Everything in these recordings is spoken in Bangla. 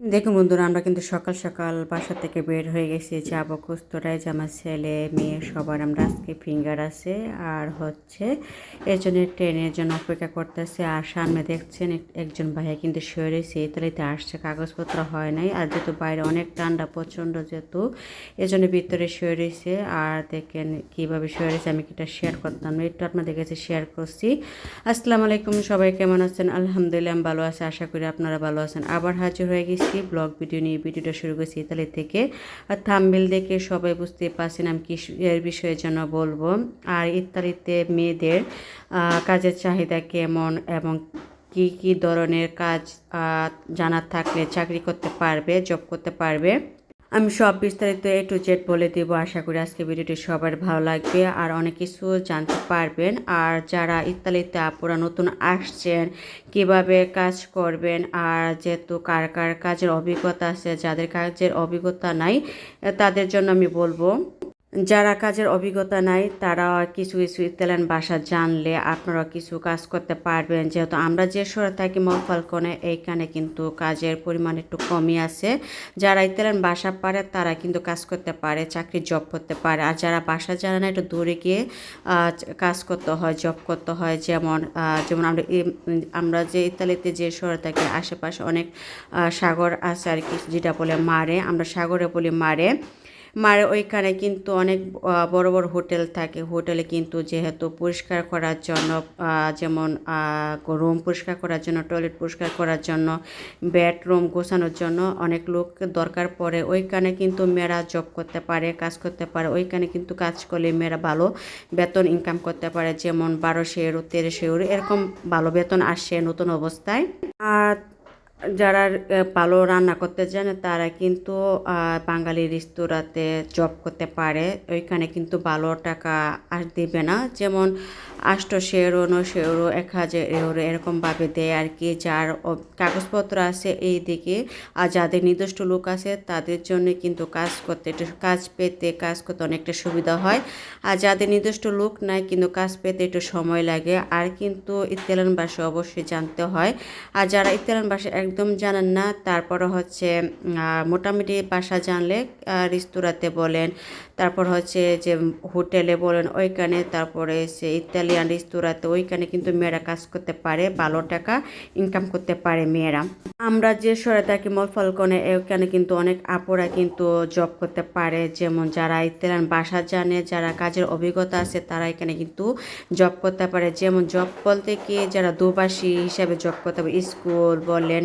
দেখুন বন্ধুরা, আমরা কিন্তু সকাল সকাল বাসা থেকে বের হয়ে গেছি। যাব যে আমার ছেলে, মেয়ে সবার। আমরা আজকে ফিঙ্গার আছে আর হচ্ছে এর জন্য ট্রেনের জন্য অপেক্ষা করতেছে। আর সামনে দেখছেন একজন ভাইয়া কিন্তু শুয়ে রয়েছে। ইতালিতে আসছে, কাগজপত্র হয় নাই। আর যেহেতু বাইরে অনেক ঠান্ডা, প্রচণ্ড যেহেতু এই জন্য ভিতরে শুয়ে রয়েছে। আর দেখেন কীভাবে শুয়ে রয়েছে, আমি কিটা শেয়ার করতাম একটু আপনাদের কাছে শেয়ার করছি। আসসালামু আলাইকুম, সবাই কেমন আছেন? আলহামদুলিল্লাহ, আমি ভালো আছি। আশা করি আপনারা ভালো আছেন। আবার হাজির হয়ে গেছি ব্লগ ভিডিও নিয়ে ভিডিওটা শুরু করেছি ইতালি থেকে। আর থাম্বেল দেখে সবাই বুঝতে পারছেন আমি কি এর বিষয়ে যেন বলব। আর ইতালিতে মেয়েদের কাজের চাহিদা কেমন এবং কি কি ধরনের কাজ জানা জানার থাকলে চাকরি করতে পারবে জব করতে পারবে। আমি সব বিস্তারিত এ টু জেড বলে দেব। আশা করি আজকে ভিডিওটি সবার ভালো লাগবে আর অনেক কিছু জানতে পারবেন। আর যারা ইতালিতে আপুরা নতুন আসছেন, কীভাবে কাজ করবেন, আর যেহেতু কার কার কাজের অভিজ্ঞতা আছে, যাদের কাজের অভিজ্ঞতা নাই, তাদের জন্য আমি বলব যারা কাজের অভিজ্ঞতা নাই, তারা কিছু কিছু ইতালিয়ান ভাষা জানলে আপনারা কিছু কাজ করতে পারবেন। যেহেতু আমরা যে শহরে থাকি, মফালকনে, এইখানে কিন্তু কাজের পরিমাণ একটু কমই আছে। যারা ইতালিয়ান ভাষা পারে, তারা কিন্তু কাজ করতে পারে, চাকরি জব করতে পারে। আর যারা ভাষা জানে না, একটু দূরে গিয়ে কাজ করতে হয় জব করতে হয়। যেমন যেমন আমরা আমরা যে ইতালিতে যে শহরে থাকি, আশেপাশে অনেক সাগর আছে আর কি, যেটা বলে মারে। আমরা সাগরে বলি মারে। মার ওইখানে কিন্তু অনেক বড় বড় হোটেল থাকে। হোটেলে কিন্তু যেহেতু পরিষ্কার করার জন্য যেমন রুম পরিষ্কার করার জন্য টয়লেট পরিষ্কার করার জন্য বেডরুম গোছানোর জন্য অনেক লোক দরকার পড়ে। ওইখানে কিন্তু মেয়েরা জব করতে পারে, কাজ করতে পারে। ওইখানে কিন্তু কাজ করলে মেয়েরা ভালো বেতন ইনকাম করতে পারে। যেমন বারোশো ইউরো, তেরোশো ইউরো, এরকম ভালো বেতন আসে নতুন অবস্থায়। আর যারা ভালো রান্না করতে জানে তারা কিন্তু বাঙালি রেস্তোরাঁতে জব করতে পারে। ওইখানে কিন্তু ভালো টাকা আর দেবে না। যেমন আটশো ইউরো নশো ইউরো এক হাজার ইউরো এরকমভাবে দেয় আর কি। যার কাগজপত্র আছে এই দিকে। আর যাদের নির্দিষ্ট লোক আছে তাদের জন্য কিন্তু কাজ করতে একটু কাজ পেতে, কাজ করতে অনেকটা সুবিধা হয়। আর যাদের নির্দিষ্ট লোক নাই কিন্তু কাজ পেতে একটু সময় লাগে। আর কিন্তু ইতালিয়ান অবশ্যই জানতে হয়। আর যারা ইতালিয়ান একদম জানেন না, তারপরে হচ্ছে মোটামুটি ভাষা জানলে রেস্তোরাঁতে বলেন, তারপর হচ্ছে যে হোটেলে বলেন, ওইখানে তারপরে সে ইতালিয়ান রেস্তোরাঁতে ওইখানে কিন্তু মেয়েরা কাজ করতে পারে, ভালো টাকা ইনকাম করতে পারে মেয়েরা। আমরা যে শহরে থাকি মলফলকনে ওইখানে কিন্তু অনেক আপুরা কিন্তু জব করতে পারে। যেমন যারা ইতালিয়ান ভাষা জানে, যারা কাজের অভিজ্ঞতা আছে, তারা এখানে কিন্তু জব করতে পারে। যেমন জব বলতে কি, যারা দুবাসী হিসাবে জব করতে পারে, স্কুল বলেন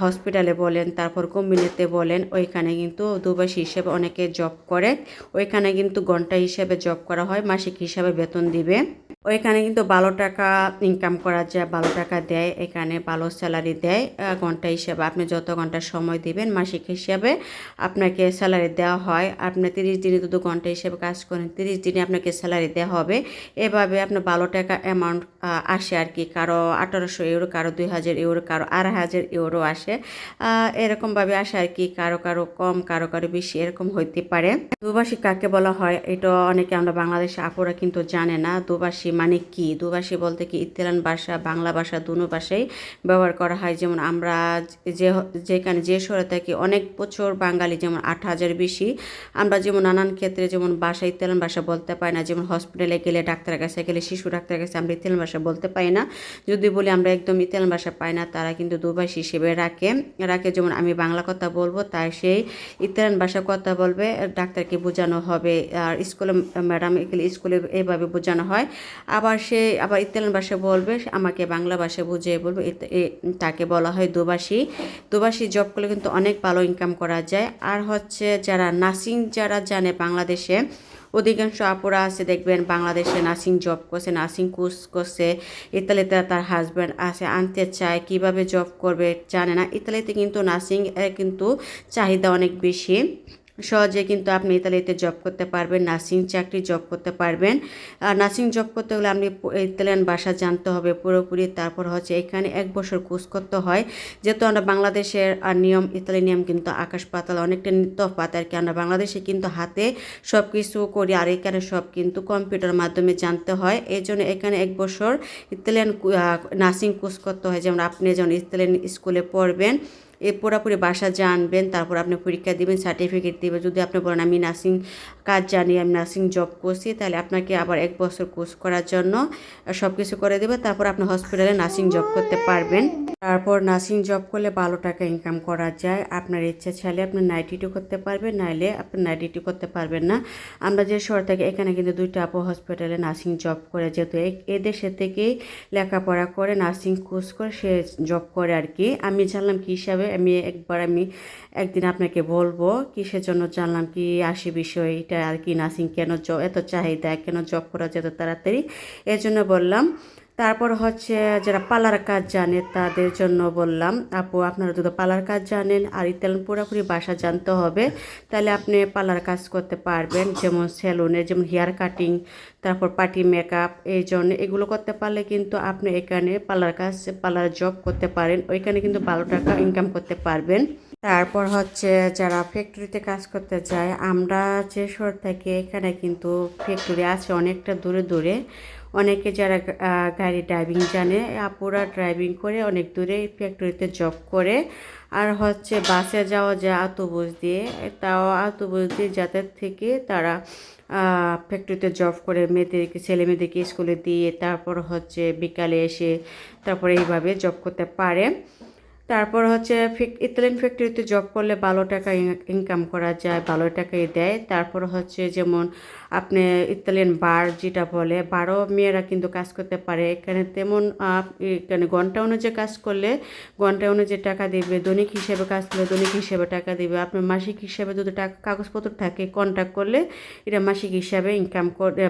হসপিটালে বলেন, তারপর কোম্পানিতে বলেন, ওইখানে কিন্তু দুবাসী হিসেবে অনেকে জব করে। ওইখানে কিন্তু ঘণ্টা হিসেবে জব করা হয়, মাসিক হিসাবে বেতন দিবে। ওইখানে কিন্তু ভালো টাকা ইনকাম করা যায়, ভালো টাকা দেয়, এখানে ভালো স্যালারি দেয় ঘণ্টা হিসেবে। আপনি যত ঘণ্টা সময় দিবেন মাসিক হিসাবে আপনাকে স্যালারি দেওয়া হয়। আপনি তিরিশ দিনে যদি ঘণ্টা হিসেবে কাজ করেন, তিরিশ দিনে আপনাকে স্যালারি দেওয়া হবে। এভাবে আপনার ভালো টাকা অ্যামাউন্ট আসে আর কি। কারও আঠারোশো ইউরো কারও দুই হাজার ইউরো কারও আড়াই হাজার ইউরো আসে। এরকমভাবে আসে আর কি। কারও কারও কম, কারও কারও বেশি, এরকম হইতে পারে। দুবাসী কাকে বলা হয়? এটা অনেকে আমরা বাংলাদেশে আপুরা কিন্তু জানে না। দুবাসী মানে কি? দুভাষী বলতে কি ইতালিয়ান ভাষা, বাংলা ভাষা দুনো ভাষাই ব্যবহার করা হয়। যেমন আমরা যে যেখানে যে শহরে থাকি, অনেক বছর বাঙালি যেমন আট হাজার বেশি। আমরা যেমন নানান ক্ষেত্রে যেমন ভাষা ইতালিয়ান ভাষা বলতে পারি না। যেমন হসপিটালে গেলে ডাক্তারের কাছে গেলে, শিশু ডাক্তারের কাছে আমরা ইতালিয়ান ভাষা বলতে পারি না। যদি বলি আমরা একদম ইতালিয়ান ভাষা পাই না, তারা কিন্তু দুভাষী হিসেবে রাখে। রাখে যেমন আমি বাংলা কথা বলব, তাই সেই ইতালিয়ান ভাষা কথা বলবে, ডাক্তারকে বোঝানো হবে। আর স্কুলে ম্যাডাম স্কুলে এভাবে বোঝানো হয়। আবার সে আবার ইতালিয়ান ভাষা বলবে আমাকে বাংলা ভাষা বুঝিয়ে বলবে। তাকে বলা হয় দুভাষী দুভাষী জব করলে কিন্তু অনেক ভালো ইনকাম করা যায়। আর হচ্ছে যারা নার্সিং যারা জানে বাংলাদেশে, অধিকাংশ আপুরা আছে, দেখবেন বাংলাদেশে নার্সিং জব করছে নার্সিং কোর্স করছে। ইতালিতে তার হাজব্যান্ড আছে, আনতে চায়, কীভাবে জব করবে জানে না। ইতালিতে কিন্তু নার্সিং কিন্তু চাহিদা অনেক বেশি। সহজে কিন্তু আপনি ইতালিতে জব করতে পারবেন নার্সিং চাকরি জব করতে পারবেন। আর নার্সিং জব করতে হলে আপনি ইতালিয়ান ভাষা জানতে হবে পুরোপুরি। তারপর হচ্ছে এখানে এক বছর কোর্স করতে হয়। যেহেতু আমরা বাংলাদেশের আর নিয়ম ইতালি নিয়ম কিন্তু আকাশ পাতাল, অনেকটা তফাৎ আর কি। আমরা বাংলাদেশে কিন্তু হাতে সব কিছু করি আর এখানে সব কিন্তু কম্পিউটার মাধ্যমে জানতে হয়। এই জন্য এখানে এক বছর ইতালিয়ান নার্সিং কোর্স করতে হয়। যেমন আপনি যেমন ইতালিয়ান স্কুলে পড়বেন এ পুরোপুরি বাসা জানবেন, তারপর আপনি পরীক্ষা দিবেন সার্টিফিকেট দিবেন। যদি আপনি বলেন, আমি নার্সিং কাজ জানি, আমি নার্সিং জব করছি, তাহলে আপনাকে আবার এক বছর কোর্স করার জন্য সব কিছু করে দেবে। তারপর আপনি হসপিটালে নার্সিং জব করতে পারবেন। তারপর নার্সিং জব করলে ভালো টাকা ইনকাম করা যায়। আপনার ইচ্ছা চাইলে আপনি নাইট ডিউটি করতে পারবেন, নাইলে আপনি নাইট ডিউটি করতে পারবেন না। আমরা যে শহর থেকে, এখানে কিন্তু দুইটা আপু হসপিটালে নার্সিং জব করে। যেহেতু এদেশে থেকেই লেখাপড়া করে নার্সিং কোর্স করে, সে জব করে আর কি। আমি জানলাম কি হিসাবে আমি একবার আমি একদিন আপনাকে বলব কিসের জন্য জানলাম কি আসি বিষয় এটা আর কি নার্সিং কেন এত চাহিদা, কেন জব করা যেত তাড়াতাড়ি? এর জন্য বললাম তারপর হচ্ছে যারা পার্লার কাজ জানে তাদের জন্য বললাম, আপু, আপনারা যদি পার্লার কাজ জানেন, আর ইতালিয়ান পুরোপুরি বাসা জানতে হবে। তাহলে আপনি পার্লার কাজ করতে পারবেন, যেমন সেলুনে, যেমন হেয়ার কাটিং, তারপর পার্টি মেকআপ, এই জন্য এগুলো করতে পারলে কিন্তু আপনি এখানে পার্লার কাজ পার্লার জব করতে পারেন, ওইখানে কিন্তু ভালো টাকা ইনকাম করতে পারবেন। তারপর হচ্ছে যারা ফ্যাক্টরিতে কাজ করতে চায়, আমরা যে শহর থেকে এখানে কিন্তু ফ্যাক্টরি আছে অনেকটা দূরে দূরে। অনেকে যারা গাড়ি ড্রাইভিং জানে, আপুরা ড্রাইভিং করে অনেক দূরে ফ্যাক্টরিতে জব করে। আর হচ্ছে বাসে যাওয়া যায় আতোবুস দিয়ে, তাও আতোবুস দিয়ে যাতায়াত থেকে তারা ফ্যাক্টরিতে জব করে। মেয়েদেরকে ছেলে মেয়েদেরকে স্কুলে দিয়ে তারপর হচ্ছে বিকালে এসে তারপরে এইভাবে জব করতে পারে। তারপর হচ্ছে ইতালিয়ান ফ্যাক্টরিতে জব করলে ভালো টাকা ইনকাম করা যায়, ভালো টাকাই দেয়। তারপর হচ্ছে যেমন আপনি ইতালিয়ান বার যেটা বলে, বারো মেয়েরা কিন্তু কাজ করতে পারে। এখানে তেমন এখানে ঘণ্টা অনুযায়ী কাজ করলে ঘণ্টা অনুযায়ী টাকা দিবে, দৈনিক হিসেবে কাজ করলে দৈনিক হিসেবে টাকা দিবে। আপনার মাসিক হিসেবে যদি টাকা, কাগজপত্র থাকে কন্ট্যাক্ট করলে এটা মাসিক হিসাবে ইনকাম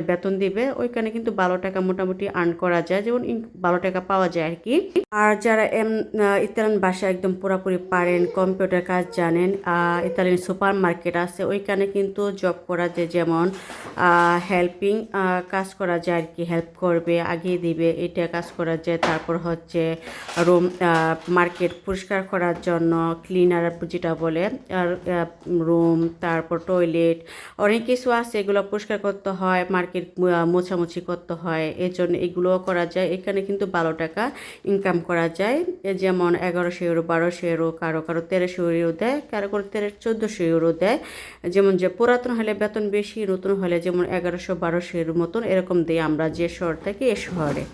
বেতন দিবে। ওইখানে কিন্তু বারো টাকা মোটামুটি আর্ন করা যায়, যেমন ভালো টাকা পাওয়া যায় আর কি আর যারা এম ইতালিয়ান ভাষা একদম পুরোপুরি পারেন, কম্পিউটার কাজ জানেন ইতালিয়ান সুপার মার্কেট আছে, ওইখানে কিন্তু জব করা যায়। যেমন হেল্পিং কাজ করা যায় আর কি হেল্প করবে, আগিয়ে দিবে, এটা কাজ করা যায়। তারপর হচ্ছে রুম মার্কেট পরিষ্কার করার জন্য ক্লিনার যেটা বলে, আর রুম তারপর টয়লেট অনেক কিছু আছে, এগুলো পরিষ্কার করতে হয় মার্কেট মোছামুছি করতে হয় এর জন্য এগুলোও করা যায়। এখানে কিন্তু ভালো টাকা ইনকাম করা যায়। যেমন এগারোশো ইউরো বারোশো ইউরো কারও কারও তেরোশো ইউরো দেয়, কারও কারও তেরো, চোদ্দোশো ইউরো দেয়। যেমন যে পুরাতন হলে বেতন বেশি, নতুন হলে যেমন এগারোশো বারোশো এর মতন এরকম দিই আমরা যে শহর থেকে এ শহরে।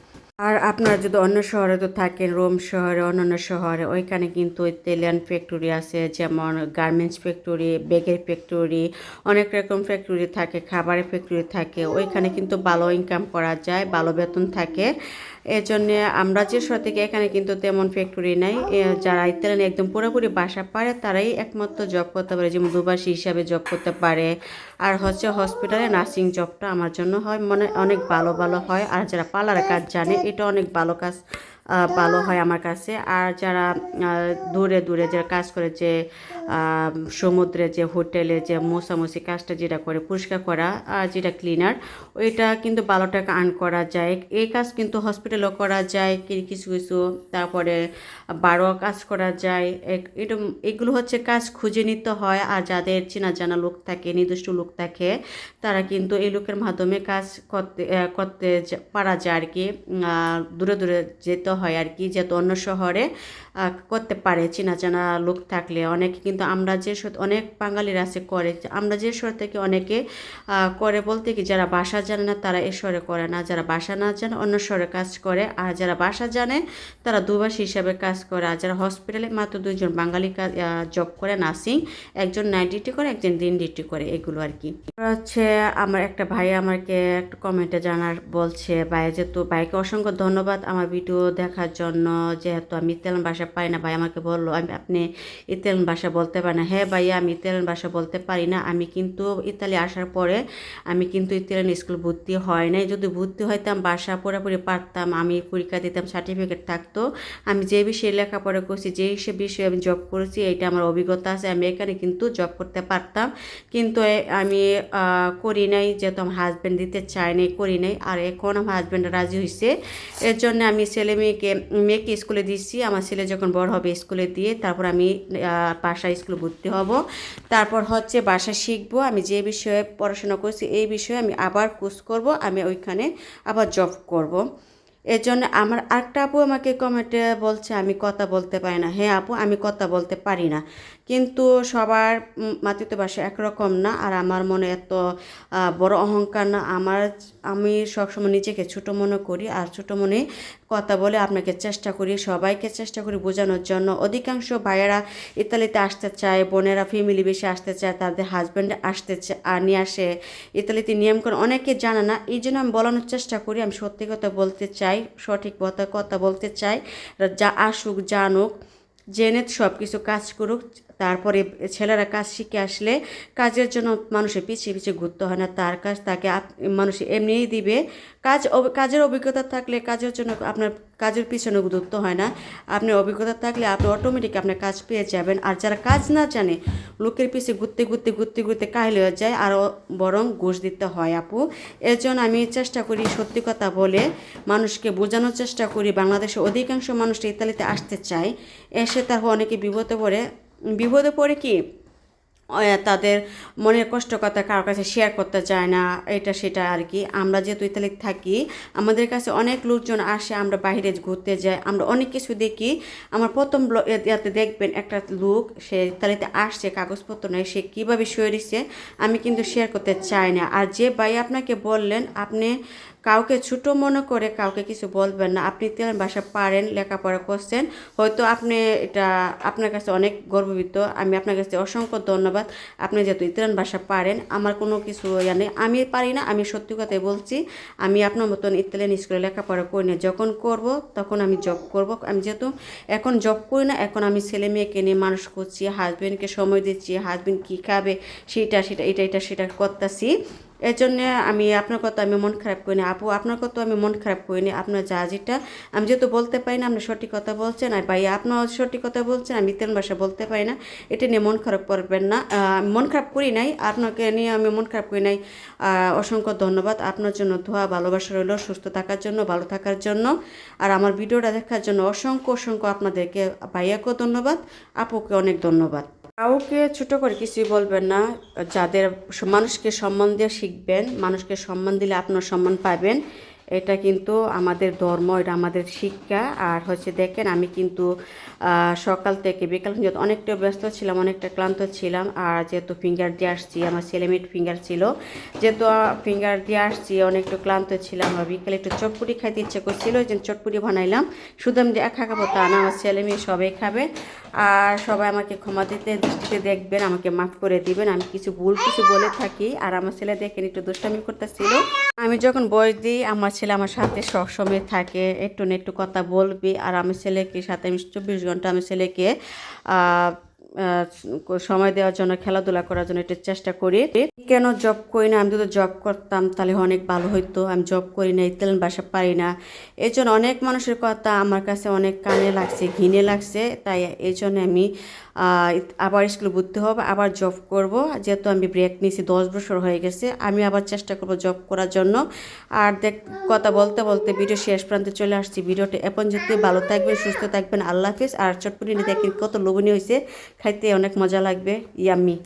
আর আপনারা যদি অন্য শহরে তো থাকেন, রোম শহরে, অন্যান্য শহরে, ওইখানে কিন্তু তেলিয়ান ফ্যাক্টরি আছে, যেমন গার্মেন্টস ফ্যাক্টরি ব্যাগের ফ্যাক্টরি, অনেক রকম ফ্যাক্টরি থাকে, খাবারের ফ্যাক্টরি থাকে, ওইখানে কিন্তু ভালো ইনকাম করা যায়, ভালো বেতন থাকে। এর জন্যে আমরা যে থেকে এখানে কিন্তু তেমন ফ্যাক্টরি নাই। যারা ইত্যাদি একদম পুরোপুরি বাসা পারে, তারাই একমাত্র জব করতে পারে, যেমন দুবাসী হিসাবে জব করতে পারে। আর হচ্ছে হসপিটালে নার্সিং জবটা আমার জন্য হয় মানে অনেক ভালো ভালো হয়। আর যারা পার্লারের কাজ জানে, এটা অনেক ভালো কাজ। ভালো হয় আমার কাছে। আর যারা দূরে দূরে যারা কাজ করে, যে সমুদ্রে যে হোটেলে যে মোছামুছি কাজটা যেটা করে, পরিষ্কার করা, আর যেটা ক্লিনার ওইটা কিন্তু ভালো টাকা আর্ন করা যায়। এই কাজ কিন্তু হসপিটালও করা যায়, কি- কিছু কিছু, তারপরে বারো কাজ করা যায়। এটা এগুলো হচ্ছে কাজ খুঁজে নিতে হয়। আর যাদের চেনা জানা লোক থাকে, নির্দিষ্ট লোক থাকে, তারা কিন্তু এই লোকের মাধ্যমে কাজ করতে করতে পারা যায় আর কি দূরে দূরে যেতে হয় আর কি, যেহেতু অন্য শহরে করতে পারে, চেনা জানা লোক থাকলে অনেকে। কিন্তু আমরা যে অনেক বাঙালির আছে করে, আমরা যে শহর থেকে অনেকে করে বলতে কি, যারা বাসা জানে না, তারা এ শহরে করে না। যারা বাসা না জানে, অন্য শহরে কাজ করে। আর যারা বাসা জানে, তারা দুবাসী হিসাবে কাজ করে। আর যারা হসপিটালে মাত্র দুজন বাঙালি কাজ জব করে নার্সিং একজন নাইট ডিউটি করে, একজন দিন ডিউটি করে, এগুলো আর কি। হচ্ছে আমার একটা ভাই আমাকে একটা কমেন্টে জানার বলছে, ভাই যেহেতু ভাইকে অসংখ্য ধন্যবাদ আমার ভিডিও দেখার জন্য, যেহেতু আমি ইতালিয়ান ভাষা পাই না, ভাই আমাকে বলল, আমি, আপনি ইতালিয়ান ভাষা বলতে পারি না। হ্যাঁ ভাইয়া, আমি ইতালিয়ান ভাষা বলতে পারি না। আমি কিন্তু ইতালি আসার পরে, আমি কিন্তু ইতালিয়ান স্কুল ভর্তি হয় নাই। যদি ভর্তি হইতাম ভাষা পুরোপুরি পারতাম, আমি পরীক্ষা দিতাম, সার্টিফিকেট থাকতো। আমি যে বিষয়ে লেখাপড়া করছি, যে সে বিষয়ে আমি জব করেছি এটা আমার অভিজ্ঞতা আছে, আমি এখানে কিন্তু জব করতে পারতাম। কিন্তু আমি করি নাই, যেহেতু আমার হাজব্যান্ড দিতে চায় নাই, করি নাই। আর এখন আমার হাজব্যান্ড রাজি হয়েছে এর জন্য আমি ছেলে মেয়েকে মেয়েকে স্কুলে দিচ্ছি। আমার ছেলে যখন বড় হবে স্কুলে দিয়ে তারপর আমি বাসা স্কুলে ভর্তি হব। তারপর হচ্ছে বাসা শিখব। আমি যে বিষয়ে পড়াশোনা করছি এই বিষয়ে আমি আবার কোর্স করব। আমি ওইখানে আবার জব করব। এর জন্য আমার আরেকটা আপু আমাকে কমেন্টে বলছে, আমি কথা বলতে পারি না। হ্যাঁ আপু, আমি কথা বলতে পারি না। কিন্তু সবার উম, মাতৃত্বভাষা একরকম না আর আমার মনে এত বড় অহংকার না। আমার আমি সবসময় নিজেকে ছোট মনে করি আর ছোট মনে কথা বলে আপনাকে চেষ্টা করি সবাইকে চেষ্টা করি বোঝানোর জন্য। অধিকাংশ ভাইয়েরা ইতালিতে আসতে চায় বোনেরা ফ্যামিলি বেশি আসতে চায় তাদের হাজব্যান্ড আসতে নিয়ে আসে। ইতালিতে নিয়ম করে অনেকে জানে না এই জন্য আমি বলানোর চেষ্টা করি আমি সত্যি কথা বলতে চাই সঠিক কথা কথা বলতে চাই যা আসুক জানুক জেনে সব কিছু কাজ করুক তারপরে ছেলেরা কাজ শিখে আসলে কাজের জন্য মানুষের পিছিয়ে পিছিয়ে ঘুরতে হয় না। তার কাজ তাকে মানুষ এমনিই দিবে। কাজ কাজের অভিজ্ঞতা থাকলে কাজের জন্য আপনার কাজের পিছনে ঘুরতে হয় না। আপনার অভিজ্ঞতা থাকলে আপনি অটোমেটিক আপনার কাজ পেয়ে যাবেন। আর যারা কাজ না জানে, লোকের পিছিয়ে ঘুরতে ঘুরতে ঘুরতে ঘুরতে কাহিল হয়ে যায়। আরও বরং ঘুষ দিতে হয় আপু। এর জন্য আমি চেষ্টা করি সত্যি কথা বলে মানুষকে বোঝানোর চেষ্টা করি। বাংলাদেশের অধিকাংশ মানুষ ইতালিতে আসতে চায়। এসে তারপর অনেকে বিপদে পড়ে। বিপদে পড়ে কি? তাদের মনের কষ্ট কথা কারোর কাছে শেয়ার করতে চায় না, এটা সেটা আর কি। আমরা যেহেতু ইতালিতে থাকি, আমাদের কাছে অনেক লোকজন আসে, আমরা বাইরে ঘুরতে যাই, আমরা অনেক কিছু দেখি। আমার প্রথম ইয়াতে দেখবেন একটা লোক, সে ইতালিতে আসছে, কাগজপত্র নেই সে কীভাবে দিচ্ছে আমি কিন্তু শেয়ার করতে চাই না। আর যে ভাই আপনাকে বললেন, আপনি কাউকে ছোট মনে করে কাউকে কিছু বলবেন না। আপনি ইতালিয়ান ভাষা পারেন, লেখাপড়া করছেন। হয়তো আপনি এটা আপনার কাছে অনেক গর্বিত আমি আপনার কাছে অসংখ্য ধন্যবাদ। আপনি যেহেতু ইতালিয়ান ভাষা পারেন, আমার কোনো কিছু ইয়া নেই। আমি পারি না, আমি সত্যি কথাই বলছি, আমি আপনার মতন ইতালিয়ান স্কুলে লেখাপড়া করি না। যখন করব, তখন আমি জব করব। আমি যেহেতু এখন জব করি না, এখন আমি ছেলে মেয়েকে নিয়ে মানুষ করছি হাজবেন্ডকে সময় দিচ্ছি হাজবেন্ড কী খাবে, সেটা সেটা, এটা এটা, সেটা করতেছি। এর জন্য আমি আপনার কথা আমি মন খারাপ করিনি আপু, আপনার কথা আমি মন খারাপ করিনি আপনার যা যেটা, আমি যেহেতু বলতে পারি না, আপনি সঠিক কথা বলছেন, আর ভাই আপনার সঠিক কথা বলছেন, আমি তেল ভাষা বলতে পারি না। এটা নিয়ে মন খারাপ করবেন না। মন খারাপ করি নাই, আপনাকে নিয়ে আমি মন খারাপ করি নাই। অসংখ্য ধন্যবাদ। আপনার জন্য ধোয়া ভালোবাসা রইল, সুস্থ থাকার জন্য, ভালো থাকার জন্য। আর আমার ভিডিওটা দেখার জন্য অসংখ্য অসংখ্য আপনাদেরকে ভাইয়াকেও ধন্যবাদ আপুকে অনেক ধন্যবাদ। কাউকে ছোট করে কিছুই বলবেন না। যাদের মানুষকে সম্মান দিয়ে শিখবেন, মানুষকে সম্মান দিলে আপনার সম্মান পাবেন। এটা কিন্তু আমাদের ধর্ম, এটা আমাদের শিক্ষা। আর হচ্ছে দেখেন, আমি কিন্তু সকাল থেকে বিকাল পর্যন্ত অনেকটা ব্যস্ত ছিলাম, অনেকটা ক্লান্ত ছিলাম। আর যেহেতু ফিঙ্গার দিয়ে আসছি, আমার ছেলেমেয়ের ফিঙ্গার ছিল, যেহেতু ফিঙ্গার দিয়ে আসছি, অনেকটা ক্লান্ত ছিলাম। আর বিকালে একটু চটপুরি খাইতে ইচ্ছে করছিল, ওই জন্য চটপুরি বানাইলাম। শুধু আমি একা খাব তা না, আমার ছেলে মেয়ে সবাই খাবে। আর সবাই আমাকে ক্ষমা দিতে, দৃষ্টিতে দেখবেন, আমাকে মাফ করে দিবেন। আমি কিছু ভুল কিছু বলে থাকি। আর আমার ছেলে দেখেন, একটু দুষ্টামি করতেছিল। আমি যখন বয়স দিই, আমার ছেলে আমার সাথে সবসময় থাকে। একটু না একটু কথা বলবি। আর আমার ছেলেকে সাথে আমি চব্বিশ ঘণ্টা, আমার ছেলেকে সময় দেওয়ার জন্য, খেলাধুলা করার জন্য একটু চেষ্টা করি। কেন জব করি না? আমি যদি জব করতাম, তাহলে অনেক ভালো হইতো। আমি জব করি না ইতালিয়ান ভাষা পারি না। এই জন্য অনেক মানুষের কথা আমার কাছে অনেক কানে লাগছে ঘিনে লাগছে। তাই এই জন্য আমি আবার স্কুলে ভর্তি হব, আবার জব করব। যেহেতু আমি ব্রেক নিয়েছি, দশ বছর হয়ে গেছে। আমি আবার চেষ্টা করব জব করার জন্য। আর দেখ, কথা বলতে বলতে ভিডিও শেষ প্রান্তে চলে আসছি। ভিডিওটি এখন যেতে ভালো থাকবেন, সুস্থ থাকবেন। আল্লাহ হাফিজ। আর চটপটি দেখেন কত লোভনীয় হয়েছে খাইতে অনেক মজা লাগবে ইয়াম্মি।